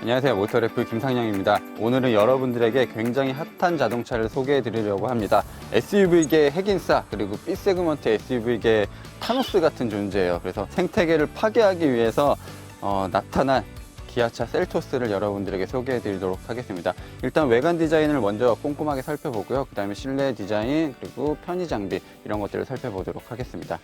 안녕하세요. 모터래프 김상영입니다. 오늘은 여러분들에게 굉장히 핫한 자동차를 소개해 드리려고 합니다. SUV계 핵인싸 그리고 B세그먼트 SUV계 타노스 같은 존재예요. 그래서 생태계를 파괴하기 위해서 어, 나타난 기아차 셀토스를 여러분들에게 소개해 드리도록 하겠습니다. 일단 외관 디자인을 먼저 꼼꼼하게 살펴보고요. 그 다음에 실내 디자인 그리고 편의 장비 이런 것들을 살펴보도록 하겠습니다.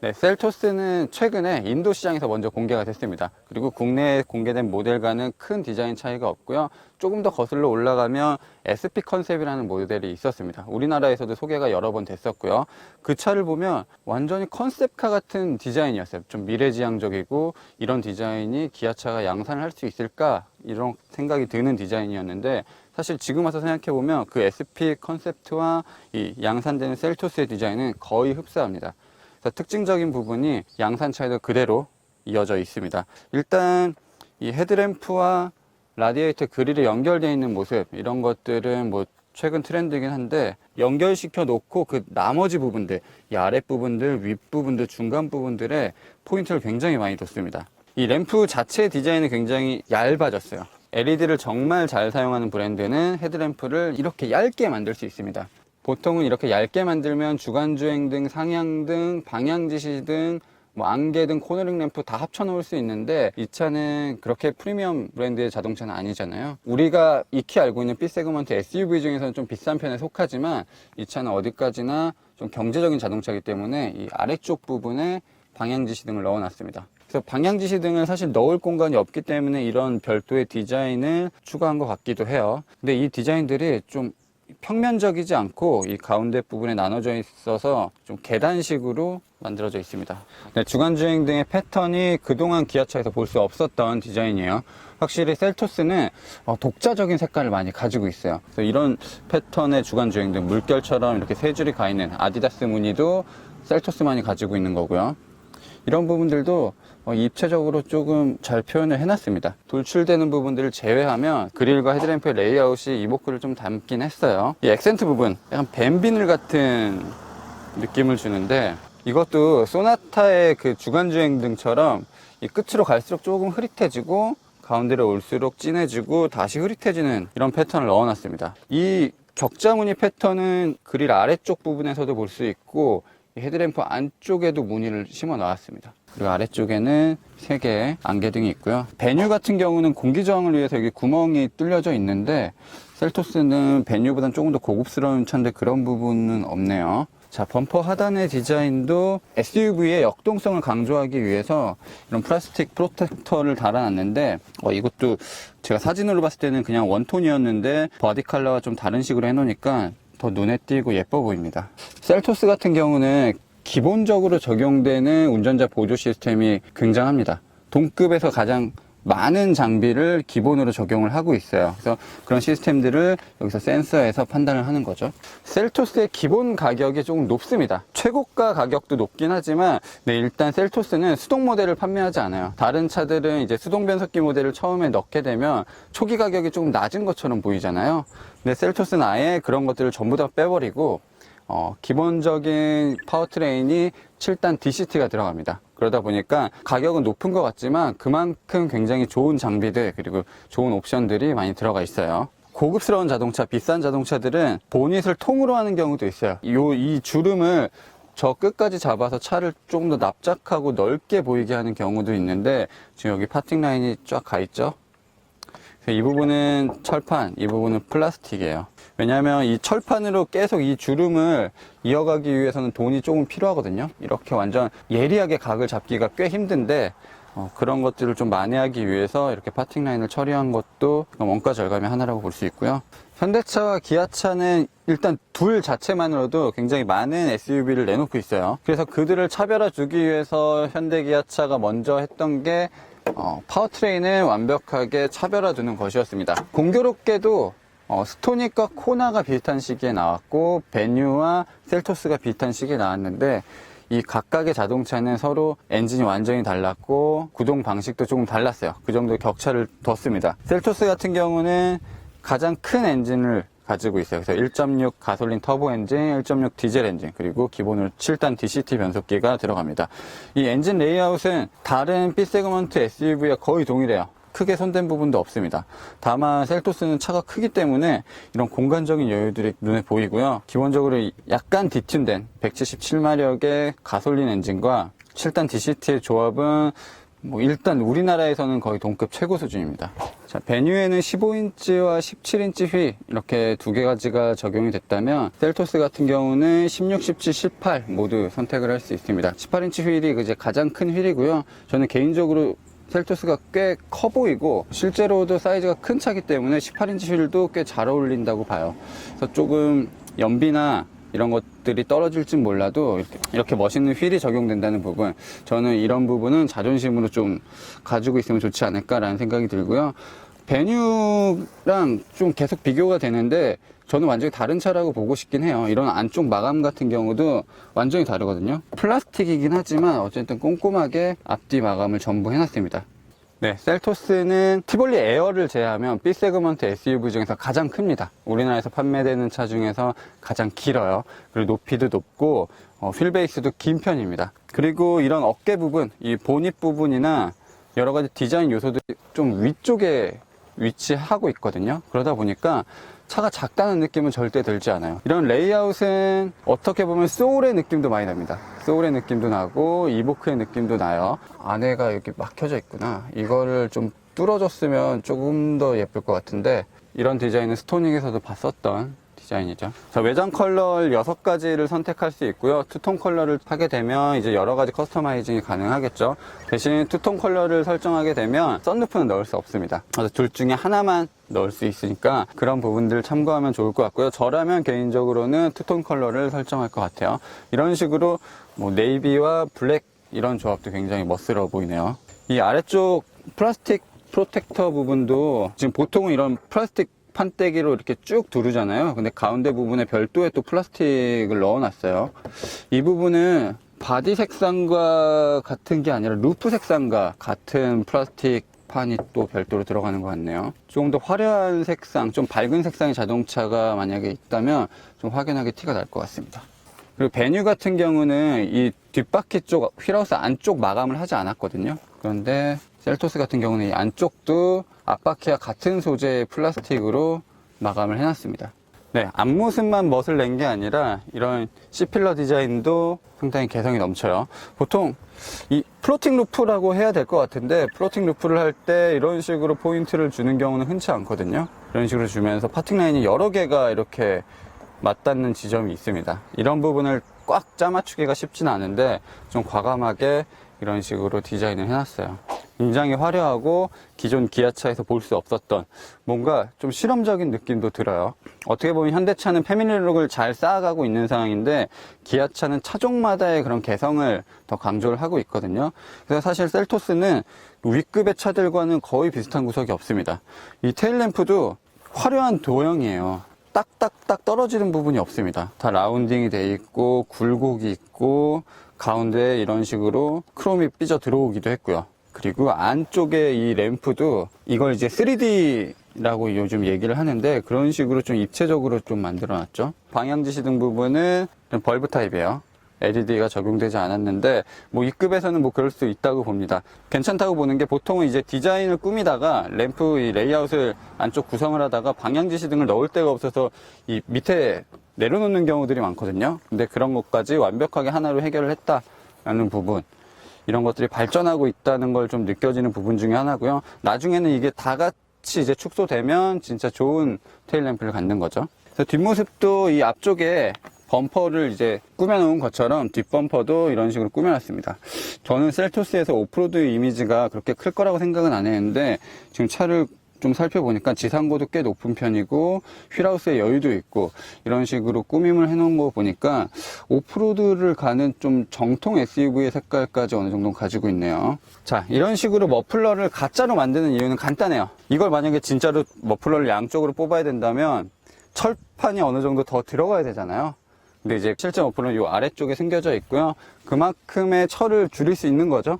네, 셀토스는 최근에 인도 시장에서 먼저 공개가 됐습니다. 그리고 국내에 공개된 모델과는 큰 디자인 차이가 없고요. 조금 더 거슬러 올라가면 SP 컨셉이라는 모델이 있었습니다. 우리나라에서도 소개가 여러 번 됐었고요. 그 차를 보면 완전히 컨셉카 같은 디자인이었어요. 좀 미래지향적이고 이런 디자인이 기아차가 양산을 할 수 있을까 이런 생각이 드는 디자인이었는데 사실 지금 와서 생각해 보면 그 SP 컨셉트와 이 양산되는 셀토스의 디자인은 거의 흡사합니다. 그래서 특징적인 부분이 양산차에도 그대로 이어져 있습니다. 일단 이 헤드램프와 라디에이터 그릴이 연결되어 있는 모습 이런 것들은 뭐 최근 트렌드이긴 한데 연결시켜 놓고 그 나머지 부분들 이 아랫부분들 윗부분들 중간 부분들에 포인트를 굉장히 많이 뒀습니다. 이 램프 자체 디자인이 굉장히 얇아졌어요. LED를 정말 잘 사용하는 브랜드는 헤드램프를 이렇게 얇게 만들 수 있습니다. 보통은 이렇게 얇게 만들면 주간주행 등, 상향 등, 방향지시 등, 뭐 안개 등, 코너링 램프 다 합쳐 놓을 수 있는데 이 차는 그렇게 프리미엄 브랜드의 자동차는 아니잖아요. 우리가 익히 알고 있는 B 세그먼트 SUV 중에서는 좀 비싼 편에 속하지만 이 차는 어디까지나 좀 경제적인 자동차이기 때문에 이 아래쪽 부분에 방향지시 등을 넣어 놨습니다. 그래서 방향지시등을 사실 넣을 공간이 없기 때문에 이런 별도의 디자인을 추가한 것 같기도 해요. 근데 이 디자인들이 좀 평면적이지 않고 이 가운데 부분에 나눠져 있어서 좀 계단식으로 만들어져 있습니다. 네, 주간 주행 등의 패턴이 그동안 기아차에서 볼 수 없었던 디자인이에요. 확실히 셀토스는 어, 독자적인 색깔을 많이 가지고 있어요. 그래서 이런 패턴의 주간 주행 등 물결처럼 이렇게 세 줄이 가 있는 아디다스 무늬도 셀토스만이 가지고 있는 거고요. 이런 부분들도 어, 입체적으로 조금 잘 표현을 해놨습니다. 돌출되는 부분들을 제외하면 그릴과 헤드램프의 레이아웃이 이목구를 좀 담긴 했어요. 이 액센트 부분, 약간 뱀비늘 같은 느낌을 주는데 이것도 소나타의 그 주간주행 등처럼 이 끝으로 갈수록 조금 흐릿해지고 가운데로 올수록 진해지고 다시 흐릿해지는 이런 패턴을 넣어놨습니다. 이 격자무늬 패턴은 그릴 아래쪽 부분에서도 볼 수 있고 이 헤드램프 안쪽에도 무늬를 심어 놨습니다. 그리고 아래쪽에는 세 개의 안개등이 있고요. 베뉴 같은 경우는 공기 저항을 위해서 여기 구멍이 뚫려져 있는데 셀토스는 베뉴보다는 조금 더 고급스러운 차인데 그런 부분은 없네요. 자, 범퍼 하단의 디자인도 SUV의 역동성을 강조하기 위해서 이런 플라스틱 프로텍터를 달아놨는데, 어, 이것도 제가 사진으로 봤을 때는 그냥 원톤이었는데, 바디 컬러가 좀 다른 식으로 해놓으니까 더 눈에 띄고 예뻐 보입니다. 셀토스 같은 경우는 기본적으로 적용되는 운전자 보조 시스템이 굉장합니다. 동급에서 가장 많은 장비를 기본으로 적용을 하고 있어요. 그래서 그런 시스템들을 여기서 센서에서 판단을 하는 거죠. 셀토스의 기본 가격이 조금 높습니다. 최고가 가격도 높긴 하지만 네, 일단 셀토스는 수동 모델을 판매하지 않아요. 다른 차들은 이제 수동 변속기 모델을 처음에 넣게 되면 초기 가격이 조금 낮은 것처럼 보이잖아요. 근데 셀토스는 아예 그런 것들을 전부 다 빼버리고 어, 기본적인 파워트레인이 7단 DCT가 들어갑니다. 그러다 보니까 가격은 높은 것 같지만 그만큼 굉장히 좋은 장비들 그리고 좋은 옵션들이 많이 들어가 있어요. 고급스러운 자동차, 비싼 자동차들은 보닛을 통으로 하는 경우도 있어요. 요, 이 주름을 저 끝까지 잡아서 차를 조금 더 납작하고 넓게 보이게 하는 경우도 있는데 지금 여기 파팅 라인이 쫙 가 있죠? 이 부분은 철판, 이 부분은 플라스틱이에요. 왜냐하면 이 철판으로 계속 이 주름을 이어가기 위해서는 돈이 조금 필요하거든요. 이렇게 완전 예리하게 각을 잡기가 꽤 힘든데 어, 그런 것들을 좀 만회하기 위해서 이렇게 파팅 라인을 처리한 것도 원가 절감의 하나라고 볼 수 있고요. 현대차와 기아차는 일단 둘 자체만으로도 굉장히 많은 SUV를 내놓고 있어요. 그래서 그들을 차별화 주기 위해서 현대 기아차가 먼저 했던 게 어, 파워트레인을 완벽하게 차별화 두는 것이었습니다. 공교롭게도 어, 스토닉과 코나가 비슷한 시기에 나왔고 베뉴와 셀토스가 비슷한 시기에 나왔는데 이 각각의 자동차는 서로 엔진이 완전히 달랐고 구동 방식도 조금 달랐어요. 그 정도 격차를 뒀습니다. 셀토스 같은 경우는 가장 큰 엔진을 가지고 있어요. 그래서 1.6 가솔린 터보 엔진, 1.6 디젤 엔진, 그리고 기본으로 7단 DCT 변속기가 들어갑니다. 이 엔진 레이아웃은 다른 B 세그먼트 SUV와 거의 동일해요. 크게 손댄 부분도 없습니다. 다만 셀토스는 차가 크기 때문에 이런 공간적인 여유들이 눈에 보이고요. 기본적으로 약간 디튠된 177마력의 가솔린 엔진과 7단 DCT의 조합은 뭐 일단 우리나라에서는 거의 동급 최고 수준입니다. 자, 베뉴에는 15인치와 17인치 휠 이렇게 두개 가지가 적용이 됐다면 셀토스 같은 경우는 16, 17, 18 모두 선택을 할 수 있습니다. 18인치 휠이 이제 가장 큰 휠이고요. 저는 개인적으로 셀토스가 꽤 커 보이고 실제로도 사이즈가 큰 차기 때문에 18인치 휠도 꽤 잘 어울린다고 봐요. 그래서 조금 연비나 이런 것들이 떨어질진 몰라도 이렇게, 이렇게 멋있는 휠이 적용된다는 부분 저는 이런 부분은 자존심으로 좀 가지고 있으면 좋지 않을까라는 생각이 들고요 베뉴랑 좀 계속 비교가 되는데 저는 완전히 다른 차라고 보고 싶긴 해요 이런 안쪽 마감 같은 경우도 완전히 다르거든요 플라스틱이긴 하지만 어쨌든 꼼꼼하게 앞뒤 마감을 전부 해놨습니다 네, 셀토스는 티볼리 에어를 제외하면 B 세그먼트 SUV 중에서 가장 큽니다. 우리나라에서 판매되는 차 중에서 가장 길어요. 그리고 높이도 높고 어, 휠베이스도 긴 편입니다. 그리고 이런 어깨 부분, 이 보닛 부분이나 여러 가지 디자인 요소들이 좀 위쪽에 위치하고 있거든요. 그러다 보니까 차가 작다는 느낌은 절대 들지 않아요. 이런 레이아웃은 어떻게 보면 소울의 느낌도 많이 납니다. 소울의 느낌도 나고 이보크의 느낌도 나요. 안에가 이렇게 막혀져 있구나. 이거를 좀 뚫어줬으면 조금 더 예쁠 것 같은데 이런 디자인은 스토닉에서도 봤었던 디자인이죠. 자, 외장 컬러 6가지를 선택할 수 있고요. 투톤 컬러를 하게 되면 이제 여러 가지 커스터마이징이 가능하겠죠. 대신 투톤 컬러를 설정하게 되면 썬루프는 넣을 수 없습니다. 그래서 둘 중에 하나만 넣을 수 있으니까 그런 부분들을 참고하면 좋을 것 같고요. 저라면 개인적으로는 투톤 컬러를 설정할 것 같아요. 이런 식으로 뭐 네이비와 블랙 이런 조합도 굉장히 멋스러워 보이네요. 이 아래쪽 플라스틱 프로텍터 부분도 지금 보통은 이런 플라스틱 판때기로 이렇게 쭉 두르잖아요. 근데 가운데 부분에 별도의 또 플라스틱을 넣어 놨어요. 이 부분은 바디 색상과 같은 게 아니라 루프 색상과 같은 플라스틱 판이 또 별도로 들어가는 것 같네요. 조금 더 화려한 색상, 좀 밝은 색상의 자동차가 만약에 있다면 좀 확연하게 티가 날 것 같습니다. 그리고 베뉴 같은 경우는 이 뒷바퀴 쪽 휠하우스 안쪽 마감을 하지 않았거든요. 그런데 셀토스 같은 경우는 이 안쪽도 앞바퀴와 같은 소재의 플라스틱으로 마감을 해놨습니다. 네, 앞모습만 멋을 낸 게 아니라 이런 C필러 디자인도 상당히 개성이 넘쳐요. 보통 이 플로팅 루프라고 해야 될 것 같은데 플로팅 루프를 할 때 이런 식으로 포인트를 주는 경우는 흔치 않거든요. 이런 식으로 주면서 파팅 라인이 여러 개가 이렇게 맞닿는 지점이 있습니다. 이런 부분을 꽉 짜맞추기가 쉽지는 않은데 좀 과감하게 이런 식으로 디자인을 해놨어요. 굉장히 화려하고 기존 기아차에서 볼 수 없었던 뭔가 좀 실험적인 느낌도 들어요. 어떻게 보면 현대차는 패밀리룩을 잘 쌓아가고 있는 상황인데 기아차는 차종마다의 그런 개성을 더 강조를 하고 있거든요. 그래서 사실 셀토스는 위급의 차들과는 거의 비슷한 구석이 없습니다. 이 테일램프도 화려한 도형이에요. 딱딱딱 떨어지는 부분이 없습니다. 다 라운딩이 돼 있고 굴곡이 있고 가운데 이런 식으로 크롬이 삐져 들어오기도 했고요. 그리고 안쪽에 이 램프도 이걸 이제 3D라고 요즘 얘기를 하는데 그런 식으로 좀 입체적으로 좀 만들어 놨죠. 방향 지시등 부분은 벌브 타입이에요. LED가 적용되지 않았는데 뭐 이 급에서는 뭐 그럴 수 있다고 봅니다. 괜찮다고 보는 게 보통은 이제 디자인을 꾸미다가 램프 이 레이아웃을 안쪽 구성을 하다가 방향 지시 등을 넣을 데가 없어서 이 밑에 내려놓는 경우들이 많거든요. 근데 그런 것까지 완벽하게 하나로 해결을 했다라는 부분. 이런 것들이 발전하고 있다는 걸 좀 느껴지는 부분 중에 하나고요. 나중에는 이게 다 같이 이제 축소되면 진짜 좋은 테일 램프를 갖는 거죠. 뒷모습도 이 앞쪽에 범퍼를 이제 꾸며놓은 것처럼 뒷범퍼도 이런 식으로 꾸며놨습니다. 저는 셀토스에서 오프로드 이미지가 그렇게 클 거라고 생각은 안 했는데 지금 차를 좀 살펴보니까 지상고도 꽤 높은 편이고 휠하우스에 여유도 있고 이런 식으로 꾸밈을 해놓은 거 보니까 오프로드를 가는 좀 정통 SUV의 색깔까지 어느 정도 가지고 있네요. 자 이런 식으로 머플러를 가짜로 만드는 이유는 간단해요. 이걸 만약에 진짜로 머플러를 양쪽으로 뽑아야 된다면 철판이 어느 정도 더 들어가야 되잖아요. 근데 이제 실제 머플러는 이 아래쪽에 숨겨져 있고요. 그만큼의 철을 줄일 수 있는 거죠.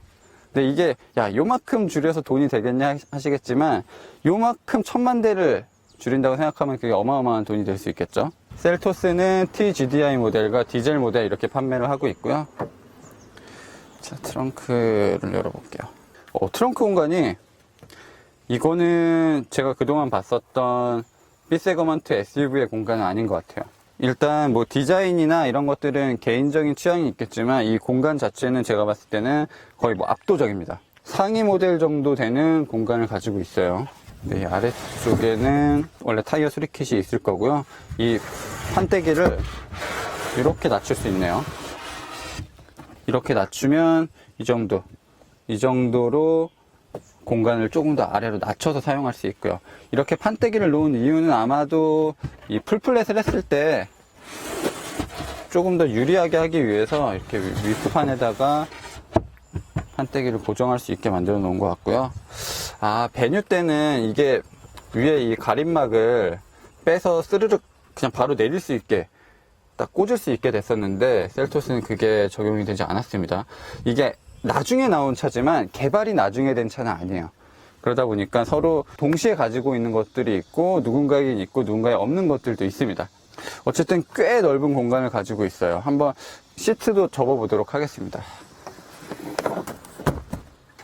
근데 이게 야 요만큼 줄여서 돈이 되겠냐 하시겠지만 요만큼 천만 대를 줄인다고 생각하면 그게 어마어마한 돈이 될 수 있겠죠. 셀토스는 TGDI 모델과 디젤 모델 이렇게 판매를 하고 있고요. 자, 트렁크를 열어볼게요. 어, 트렁크 공간이 이거는 제가 그동안 봤었던 B세그먼트 SUV의 공간은 아닌 것 같아요. 일단 뭐 디자인이나 이런 것들은 개인적인 취향이 있겠지만 이 공간 자체는 제가 봤을 때는 거의 뭐 압도적입니다. 상위 모델 정도 되는 공간을 가지고 있어요. 네, 아래쪽에는 원래 타이어 수리킷이 있을 거고요. 이 판때기를 이렇게 낮출 수 있네요. 이렇게 낮추면 이 정도, 이 정도로 공간을 조금 더 아래로 낮춰서 사용할 수 있고요. 이렇게 판때기를 놓은 이유는 아마도 이 풀플랫을 했을 때 조금 더 유리하게 하기 위해서 이렇게 위프판에다가 판때기를 고정할 수 있게 만들어 놓은 것 같고요. 아, 배뉴 때는 이게 위에 이 가림막을 빼서 스르륵 그냥 바로 내릴 수 있게 딱 꽂을 수 있게 됐었는데 셀토스는 그게 적용이 되지 않았습니다. 이게 나중에 나온 차지만 개발이 나중에 된 차는 아니에요. 그러다 보니까 서로 동시에 가지고 있는 것들이 있고 누군가에게 있고 누군가에 없는 것들도 있습니다. 어쨌든 꽤 넓은 공간을 가지고 있어요. 한번 시트도 접어 보도록 하겠습니다.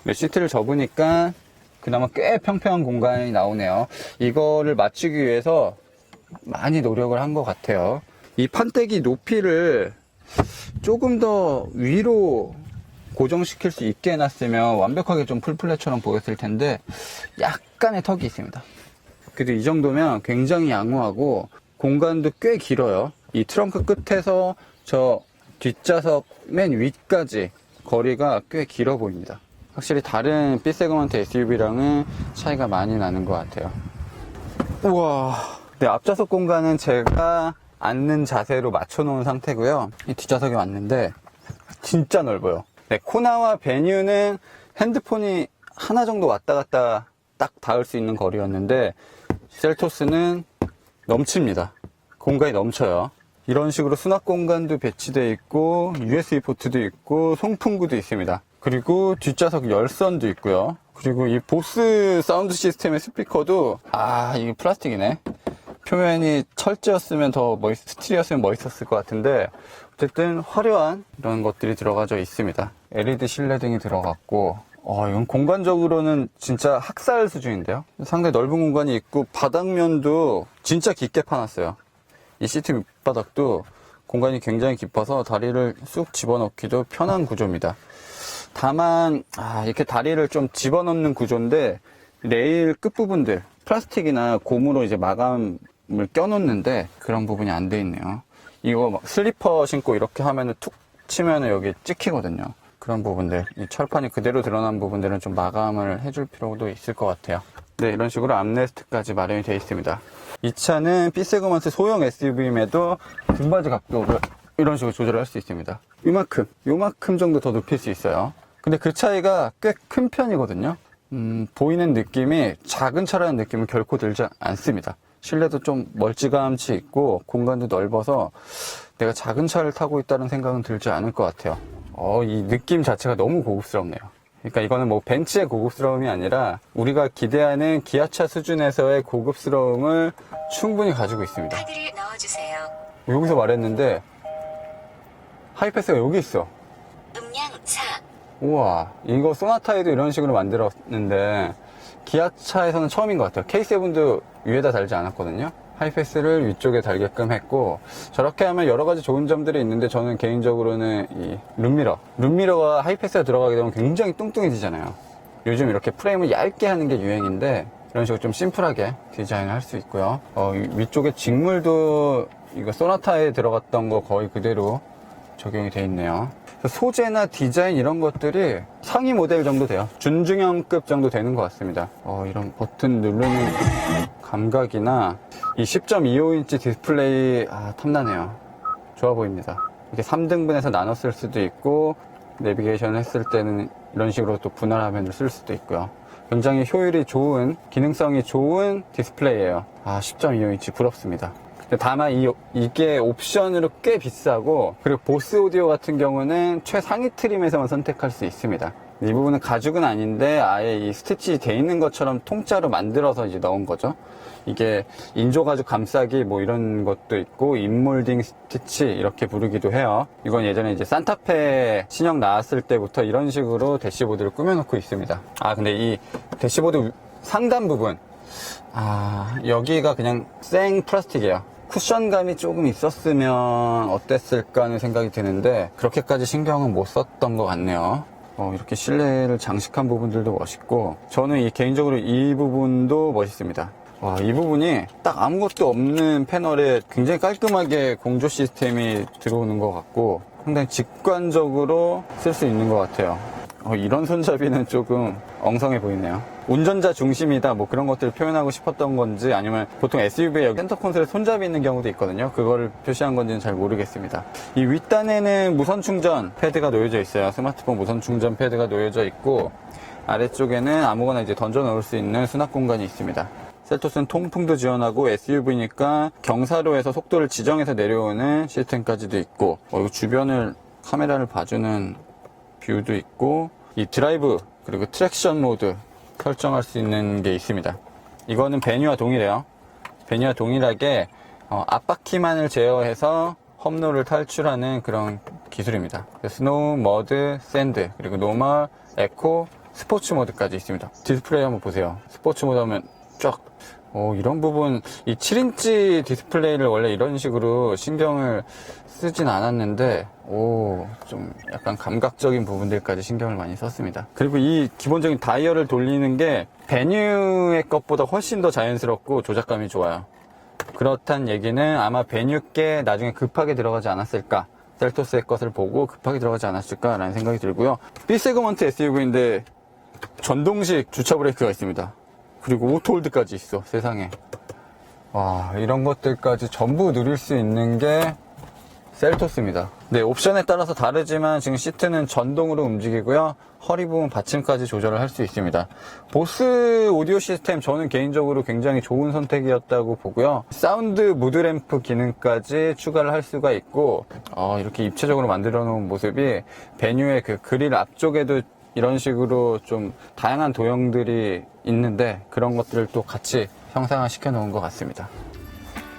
네, 시트를 접으니까 그나마 꽤 평평한 공간이 나오네요. 이거를 맞추기 위해서 많이 노력을 한 것 같아요. 이 판때기 높이를 조금 더 위로 고정시킬 수 있게 해놨으면 완벽하게 좀 풀플랫처럼 보였을 텐데 약간의 턱이 있습니다. 그래도 이 정도면 굉장히 양호하고 공간도 꽤 길어요. 이 트렁크 끝에서 저 뒷좌석 맨 위까지 거리가 꽤 길어 보입니다. 확실히 다른 B세그먼트 SUV랑은 차이가 많이 나는 것 같아요. 우와. 네, 앞좌석 공간은 제가 앉는 자세로 맞춰 놓은 상태고요. 이 뒷좌석에 왔는데 진짜 넓어요. 네, 코나와 베뉴는 핸드폰이 하나 정도 왔다 갔다 딱 닿을 수 있는 거리였는데 셀토스는 넘칩니다. 공간이 넘쳐요. 이런 식으로 수납 공간도 배치되어 있고 USB 포트도 있고 송풍구도 있습니다. 그리고 뒷좌석 열선도 있고요. 그리고 이 보스 사운드 시스템의 스피커도 아 이게 플라스틱이네. 표면이 철제였으면 더 멋있, 스틸이었으면 멋있었을 것 같은데 어쨌든 화려한 이런 것들이 들어가져 있습니다. LED 실내등이 들어갔고 어, 이건 공간적으로는 진짜 학살 수준인데요. 상당히 넓은 공간이 있고 바닥면도 진짜 깊게 파놨어요. 이 시트 밑바닥도 공간이 굉장히 깊어서 다리를 쑥 집어넣기도 편한 구조입니다. 다만 아, 이렇게 다리를 좀 집어넣는 구조인데 레일 끝부분들 플라스틱이나 고무로 이제 마감 을 껴놓는데 그런 부분이 안 돼 있네요. 이거 막 슬리퍼 신고 이렇게 하면은 툭 치면은 여기 찍히거든요. 그런 부분들, 이 철판이 그대로 드러난 부분들은 좀 마감을 해줄 필요도 있을 것 같아요. 네, 이런 식으로 암레스트까지 마련이 되어 있습니다. 이 차는 B세그먼트 소형 SUV임에도 등받이 각도를 이런 식으로 조절할 수 있습니다. 이만큼, 요만큼 정도 더 높일 수 있어요. 근데 그 차이가 꽤 큰 편이거든요. 음, 보이는 느낌이 작은 차라는 느낌은 결코 들지 않습니다. 실내도 좀 멀찌감치 있고 공간도 넓어서 내가 작은 차를 타고 있다는 생각은 들지 않을 것 같아요. 어, 이 느낌 자체가 너무 고급스럽네요. 그러니까 이거는 뭐 벤츠의 고급스러움이 아니라 우리가 기대하는 기아차 수준에서의 고급스러움을 충분히 가지고 있습니다. 카드를 넣어주세요. 여기서 말했는데 하이패스가 여기 있어. 음량 4. 우와, 이거 소나타에도 이런 식으로 만들었는데 기아차에서는 처음인 것 같아요. K7도 위에다 달지 않았거든요. 하이패스를 위쪽에 달게끔 했고 저렇게 하면 여러 가지 좋은 점들이 있는데 저는 개인적으로는 이 룸미러, 룸미러가 하이패스가 들어가게 되면 굉장히 뚱뚱해지잖아요. 요즘 이렇게 프레임을 얇게 하는 게 유행인데 이런 식으로 좀 심플하게 디자인을 할 수 있고요. 어, 이 위쪽에 직물도 이거 소나타에 들어갔던 거 거의 그대로 적용이 돼 있네요. 소재나 디자인 이런 것들이 상위 모델 정도 돼요. 준중형급 정도 되는 것 같습니다. 어, 이런 버튼 누르는 감각이나 이 10.25인치 디스플레이 아, 탐나네요. 좋아 보입니다. 이렇게 3등분해서 나눴을 수도 있고 내비게이션 했을 때는 이런 식으로 또 분할 화면을 쓸 수도 있고요. 굉장히 효율이 좋은 기능성이 좋은 디스플레이예요. 아 10.25인치 부럽습니다. 다만 이, 이게 옵션으로 꽤 비싸고 그리고 보스 오디오 같은 경우는 최상위 트림에서만 선택할 수 있습니다. 이 부분은 가죽은 아닌데 아예 이 스티치 돼 있는 것처럼 통짜로 만들어서 이제 넣은 거죠. 이게 인조 가죽 감싸기 뭐 이런 것도 있고 인몰딩 스티치 이렇게 부르기도 해요. 이건 예전에 이제 산타페 신형 나왔을 때부터 이런 식으로 대시보드를 꾸며놓고 있습니다. 아 근데 이 대시보드 상단 부분 아 여기가 그냥 생 플라스틱이에요. 쿠션감이 조금 있었으면 어땠을까 하는 생각이 드는데 그렇게까지 신경은 못 썼던 것 같네요. 어, 이렇게 실내를 장식한 부분들도 멋있고 저는 이 개인적으로 이 부분도 멋있습니다. 와, 이 부분이 딱 아무것도 없는 패널에 굉장히 깔끔하게 공조 시스템이 들어오는 것 같고 상당히 직관적으로 쓸 수 있는 것 같아요. 어, 이런 손잡이는 조금 엉성해 보이네요. 운전자 중심이다 뭐 그런 것들을 표현하고 싶었던 건지 아니면 보통 SUV에 센터 콘솔에 손잡이 있는 경우도 있거든요. 그걸 표시한 건지는 잘 모르겠습니다. 이 윗단에는 무선 충전 패드가 놓여져 있어요. 스마트폰 무선 충전 패드가 놓여져 있고 아래쪽에는 아무거나 이제 던져 넣을 수 있는 수납 공간이 있습니다. 셀토스는 통풍도 지원하고 SUV니까 경사로에서 속도를 지정해서 내려오는 시스템까지도 있고 어, 이거 주변을 카메라를 봐주는 뷰도 있고 이 드라이브 그리고 트랙션 모드 설정할 수 있는 게 있습니다. 이거는 베니와 동일해요. 베니와 동일하게 어, 앞바퀴만을 제어해서 험로를 탈출하는 그런 기술입니다. 스노우, 머드, 샌드 그리고 노멀, 에코, 스포츠 모드까지 있습니다. 디스플레이 한번 보세요. 스포츠 모드 하면 쫙 오, 이런 부분, 이 7인치 디스플레이를 원래 이런 식으로 신경을 쓰진 않았는데, 오, 좀 약간 감각적인 부분들까지 신경을 많이 썼습니다. 그리고 이 기본적인 다이얼을 돌리는 게 베뉴의 것보다 훨씬 더 자연스럽고 조작감이 좋아요. 그렇단 얘기는 아마 베뉴께 나중에 급하게 들어가지 않았을까. 셀토스의 것을 보고 급하게 들어가지 않았을까라는 생각이 들고요. B 세그먼트 SUV인데 전동식 주차 브레이크가 있습니다. 그리고 오토홀드까지 있어, 세상에. 와, 이런 것들까지 전부 누릴 수 있는 게 셀토스입니다. 네, 옵션에 따라서 다르지만 지금 시트는 전동으로 움직이고요. 허리 부분 받침까지 조절을 할 수 있습니다. 보스 오디오 시스템 저는 개인적으로 굉장히 좋은 선택이었다고 보고요. 사운드 무드램프 기능까지 추가를 할 수가 있고 어, 이렇게 입체적으로 만들어 놓은 모습이 베뉴의 그 그릴 앞쪽에도 이런 식으로 좀 다양한 도형들이 있는데 그런 것들을 또 같이 형상화 시켜 놓은 것 같습니다.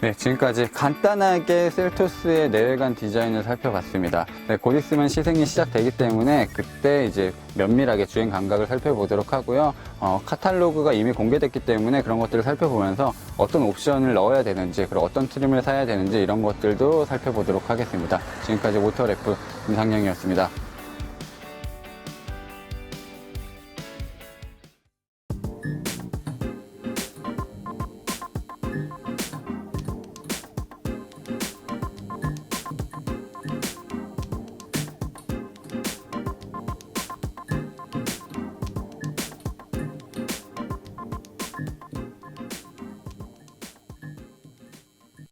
네, 지금까지 간단하게 셀토스의 내외관 디자인을 살펴봤습니다. 네, 곧 있으면 시승이 시작되기 때문에 그때 이제 면밀하게 주행 감각을 살펴보도록 하고요. 어, 카탈로그가 이미 공개됐기 때문에 그런 것들을 살펴보면서 어떤 옵션을 넣어야 되는지, 그리고 어떤 트림을 사야 되는지 이런 것들도 살펴보도록 하겠습니다. 지금까지 모터래프 김상영이었습니다.